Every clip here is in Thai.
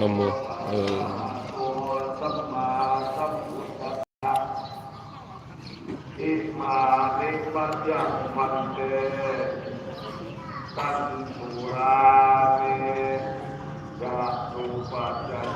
นโมเออสัมมามพุปัญเตตันตุราเมจตุปัจจ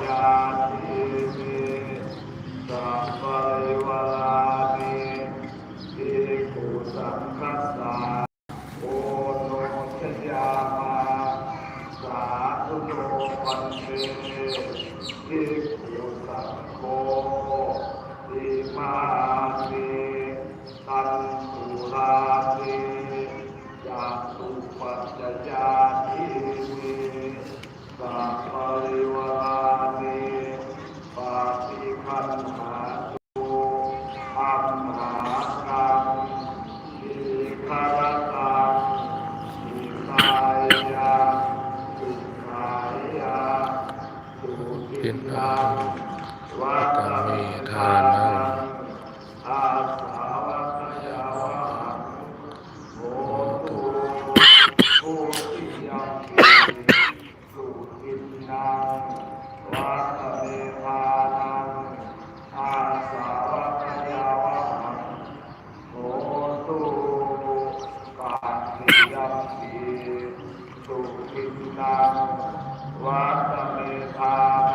าวัตเมธา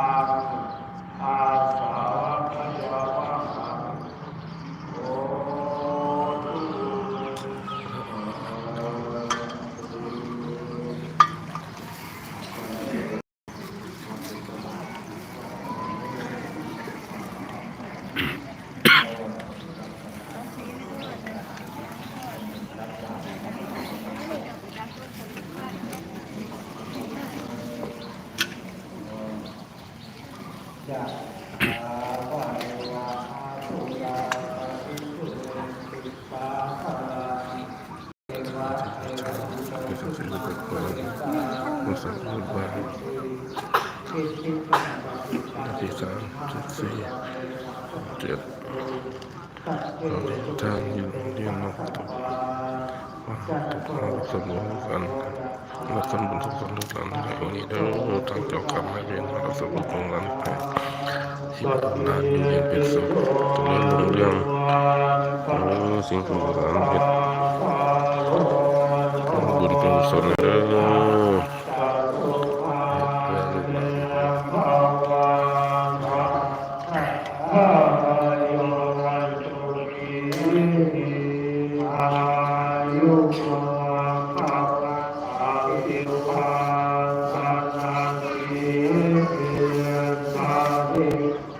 Musa Al-Bar Nabi Sa'ad Tutsi Mudir Tanil Linaktub Rasulullah Makan bentuk sandukan Ini dulu tangkap kami Bin Rasulullah Lantai Hibna Dunia Bisa Tulan Dulian Lalu singkong Lantai Guru-guru saudara Amen.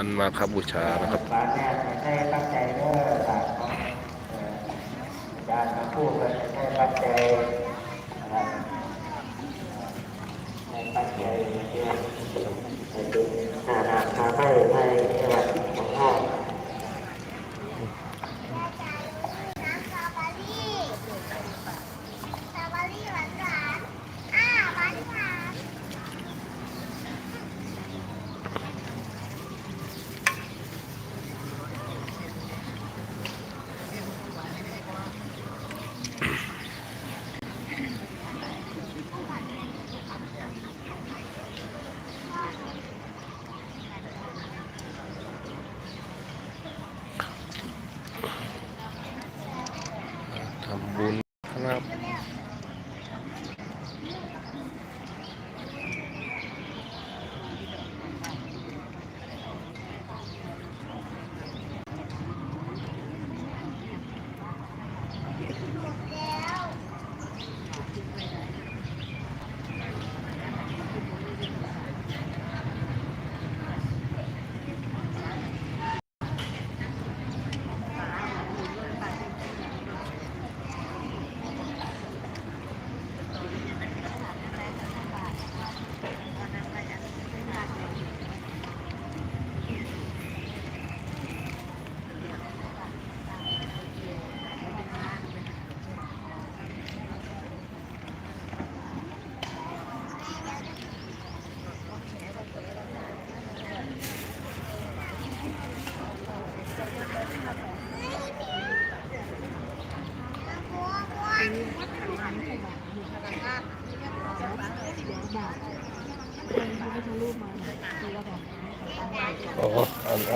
วันมาครับบูชานะครับ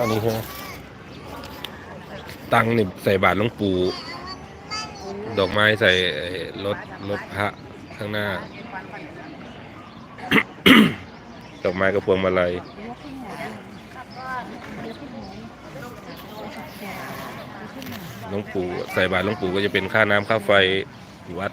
อันนี้ใช่ไหมตังนี่ใส่บาทหลวงปู่ดอกไม้ใส่รถรถพระข้างหน้า ดอกไม้กับพวงมาลัยหลวงปู่ใส่บาตรหลวงปู่ก็จะเป็นค่าน้ำค่าไฟวัด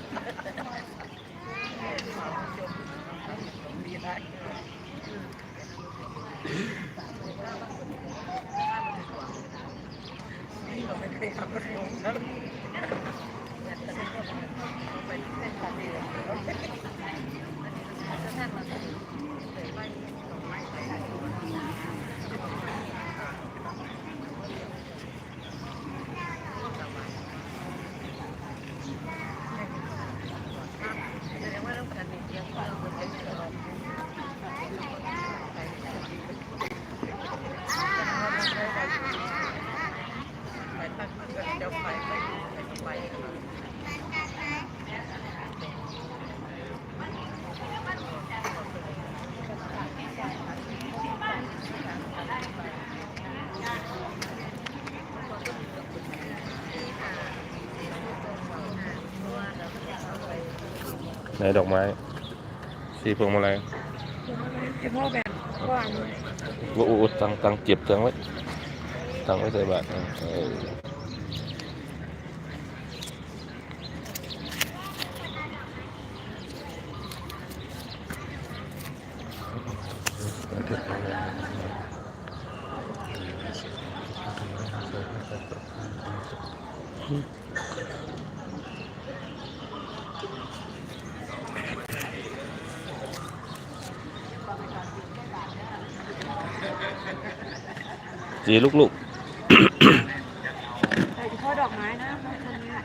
ในดอกไม้ สีพวงมาลัยเฉพาะแบบก่อนว่าอู้ตังตังเจ็บตังไว้ตังไว้ใส่บาท สีลูกใส่เฉพาะดอกไม้นะบางคนเนี่ย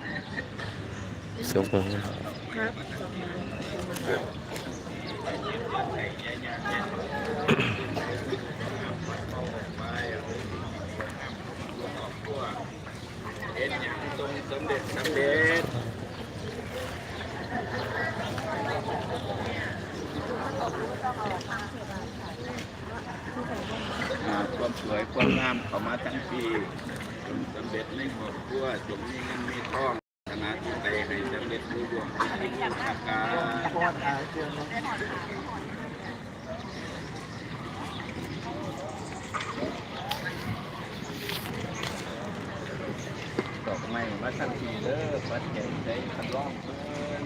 ๆเสียวผมครับอ่ ความงามเข้ามาทั้งปีจงสำเร็จในครอบครัวจงมีเงินมีทองขณะที่ใจให้สำเร็จรู้ร่วงในกิจการดอกไม้มาทั้งปีเด้อปัดใหญ่ใจคันร้องเพิ่อน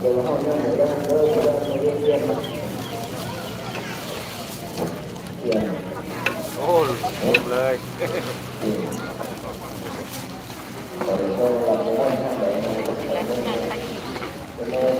โอ้เลย แล้ว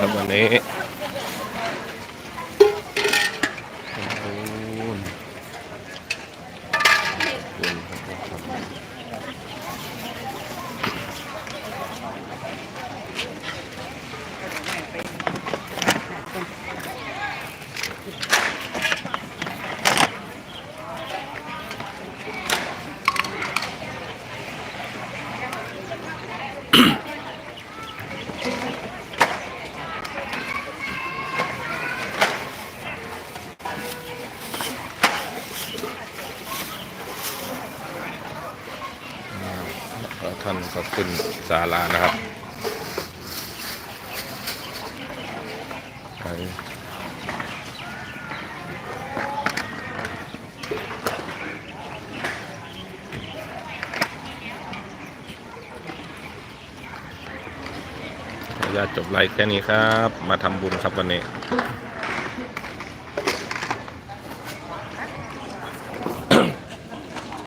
ครับวันนี้ ศาลานะครับญาติจบไลฟ์แค่นี้ครับ มาทำบุญครับวันนี้